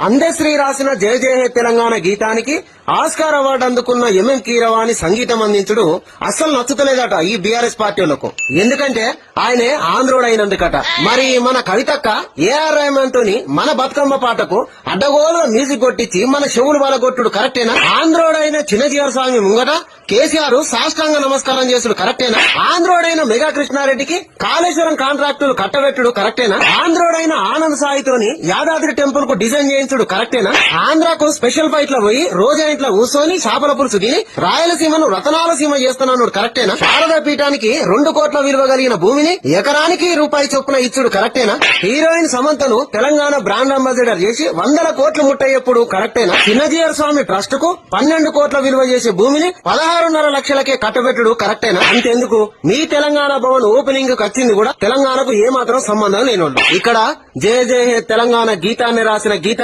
అందశ్రీ రాసిన జయ జయ హే తెలంగాణ గీతానికి ఆస్కార్ అవార్డు అందుకున్న ఎంఎం కీరవాణి సంగీతం అందించుడు అస్సలు నచ్చుతలేదట ఈ బీఆర్ఎస్ పార్టీలకు ఎందుకంటే ఆయనే ఆంధ్రుడైనందుకట. మరి మన కవితక్క ఏఆర్ రెహమాన్ తోని మన బతుకమ్మ పాటకు అడ్డగోలు మ్యూజిక్ కొట్టించి మన చెవులు కొట్టుడు కరెక్టేనా? ఆంధ్రుడైన చిన్నజీవర స్వామి ముంగట కేసీఆర్ సాష్టాంగ నమస్కారం చేసుడు కరెక్టేనా? ఆంధ్రుడైన మెగా కృష్ణారెడ్డికి కాళేశ్వరం కాంట్రాక్టులు కట్టబెట్టుడు కరెక్టేనా? ఆంధ్రుడైన ఆనంద్ సాయితోని యాదాద్రి టెంపుల్కు డిజైన్ చేయించుడు కరెక్టేనా? ఆంధ్రాకు స్పెషల్ ఫ్లైట్లో పోయి రోజా ఇంట్లో కూర్చొని చేపల పులుసు తిని రాయలసీమను రతనాల సీమ చేస్తున్నాడు కరెక్టేనా? శారదా పీఠానికి రెండు కోట్ల విలువ కలిగిన భూమిని ఎకరానికి రూపాయి చొప్పున ఇచ్చుడు కరెక్టేనా? హీరోయిన్ సమంతను తెలంగాణ బ్రాండ్ అంబాసిడర్ చేసి వందల కోట్లు ముట్టయ్యప్పుడు కరెక్టేనా? చిన్నజీయర్ స్వామి ట్రస్ట్కు పన్నెండు కోట్ల విలువ చేసే భూమిని పదహారున్నర లక్షలకే కట్టబెట్టుడు కరెక్టేనా? అంతెందుకు? మీ తెలంగాణ భవన్ ఓపెనింగ్కు వచ్చింది కూడా తెలంగాణకు ఏమాత్రం సంబంధం లేనోళ్ళు. ఇక్కడ జయ జయ తెలంగాణ గీతాన్ని రాసిన గీత